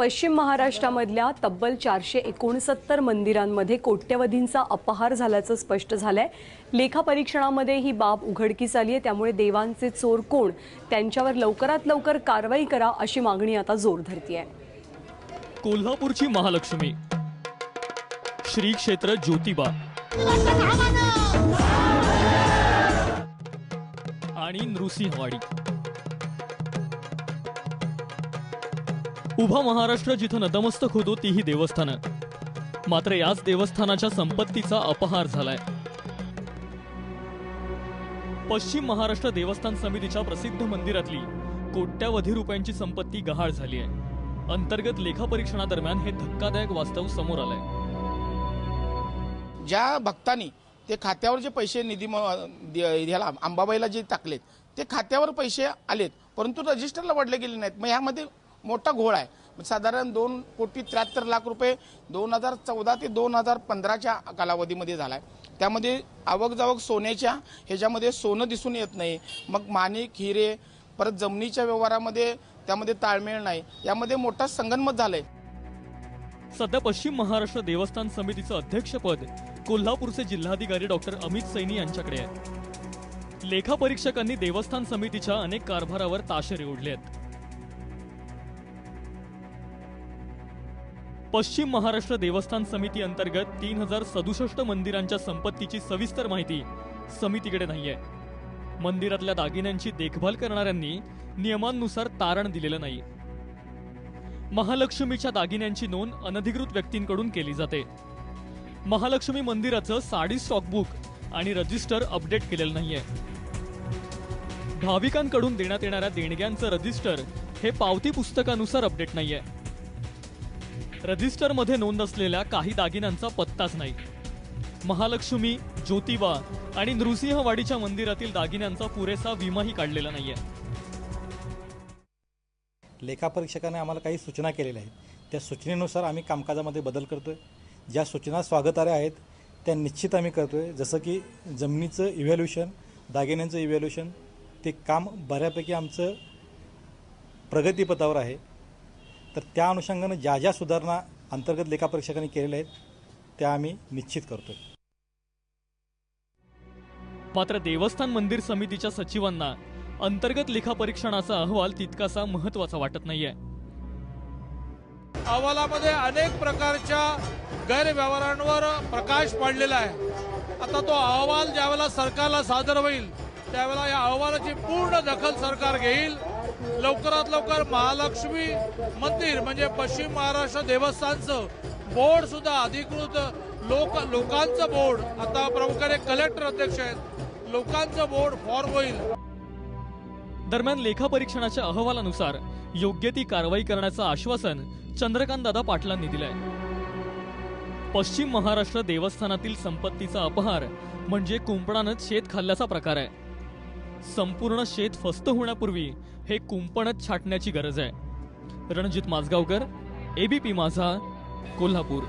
पश्चिम महाराष्ट्रामधल्या तब्बल चारशे एकोणसत्तर मंदिरांमध्ये कोट्यवधींचा अपहार झाल्याचं स्पष्ट झालंय. लेखापरीक्षणामध्ये ही बाब उघडकीस आली आहे त्यामुळे देवांचे चोर कोण? त्यांच्यावर लवकरात लवकर कारवाई करा अशी मागणी आता जोर धरतीये. कोल्हापूरची महालक्ष्मी. श्री क्षेत्र ज्योतिबा. आणि नृसिंहवाडी. उभा महाराष्ट्र जिथं नतमस्तक होतो तीही देवस्थानं. मात्र याच देवस्थानाच्या संपत्तीचा अपहार झालाय. पश्चिम महाराष्ट्र देवस्थान समितीच्या प्रसिद्ध मंदिरातली कोट्यावधी रुपयांची संपत्ती गहाळ झाली आहे. अंतर्गत लेखापरीक्षणादरम्यान हे धक्कादायक वास्तव समोर आलंय. ज्या भक्तांनी ते खात्यावर जे पैसे निधी ह्याला अंबाबाईला जे टाकलेत ते खात्यावर पैसे आलेत परंतु रजिस्टरला वडले गेले नाहीत. मग यामध्ये मोठा घोळ आहे. साधारण दोन कोटी त्र्याहत्तर लाख रुपये दोन हजार चौदा ते दोन हजार पंधराच्या कालावधीमध्ये झाला आहे त्यामध्ये आवक जावक सोन्याच्या ह्याच्यामध्ये सोनं दिसून येत नाही. मग माणिक हिरे परत जमिनीच्या व्यवहारामध्ये त्यामध्ये ताळमेळ नाही. यामध्ये मोठा संगनमत झालंय. सध्या पश्चिम महाराष्ट्र देवस्थान समितीचं अध्यक्षपद कोल्हापूरचे जिल्हाधिकारी डॉक्टर अमित सैनी यांच्याकडे आहे. लेखापरीक्षकांनी देवस्थान समितीच्या अनेक कारभारावर ताशेरे ओढले आहेत पश्चिम महाराष्ट्र देवस्थान समिती अंतर्गत तीन हजार सदुसष्ट मंदिरांच्या संपत्तीची सविस्तर माहिती समितीकडे नाहीये. मंदिरातल्या दागिन्यांची देखभाल करणाऱ्यांनी नियमांनुसार तारण दिलेलं नाही. महालक्ष्मीच्या दागिन्यांची नोंद अनधिकृत व्यक्तींकडून केली जाते. महालक्ष्मी मंदिराचं साडी स्टॉकबुक आणि रजिस्टर अपडेट केलेलं नाहीये. भाविकांकडून देण्यात येणाऱ्या देणग्यांचं रजिस्टर हे पावती पुस्तकानुसार अपडेट नाहीये. रजिस्टरमध्ये नोंद असलेल्या काही दागिन्यांचा पत्ताच नाही. महालक्ष्मी ज्योतिबा आणि नृसिंहवाडीच्या मंदिरातील दागिन्यांचा पुरेसा विमाही काढलेला नाहीये. लेखापरीक्षकाने आम्हाला काही सूचना केलेल्या आहेत. त्या सूचनेनुसार आम्ही कामकाजामध्ये बदल करतोय. ज्या सूचना स्वागतार्ह आहेत त्या निश्चित आम्ही करतोय. जसं की जमिनीचं इव्हॅल्युशन दागिन्यांचं इव्हॅल्युशन ते काम बऱ्यापैकी आमचं प्रगतीपथावर आहे. तर त्या अनुषंगानं ज्या ज्या सुधारणा अंतर्गत लेखापरीक्षकांनी केलेल्या आहेत त्या आम्ही निश्चित करतोय. मात्र देवस्थान मंदिर समितीच्या सचिवांना अंतर्गत लेखापरीक्षणाचा अहवाल तितकासा महत्त्वाचा वाटत नाहीये. अहवालामध्ये अनेक प्रकारच्या गैरव्यवहारांवर प्रकाश पडलेला आहे. आता तो अहवाल ज्यावेळेला सरकारला सादर होईल त्यावेळेला या अहवालाची पूर्ण दखल सरकार घेईल. लवकरात लवकर महालक्ष्मी मंदिर म्हणजे पश्चिम महाराष्ट्र देवस्थानचं बोर्ड सुद्धा अधिकृत लोक लोकांचं बोर्ड. आता प्रमुखाने कलेक्टर अध्यक्ष आहेत. लोकांचं बोर्ड फॉर्म होईल. दरम्यान लेखापरीक्षणाच्या अहवालानुसार योग्य ती कारवाई करण्याचं आश्वासन चंद्रकांतदादा पाटलांनी दिलंय. पश्चिम महाराष्ट्र देवस्थानातील संपत्तीचा अपहार म्हणजे कुंपणानंच शेत खाल्ल्याचा प्रकार आहे. संपूर्ण शेत फस्त होण्यापूर्वी हे कुंपणच छाटण्याची गरज आहे. रणजित माजगावकर एबीपी माझा कोल्हापूर.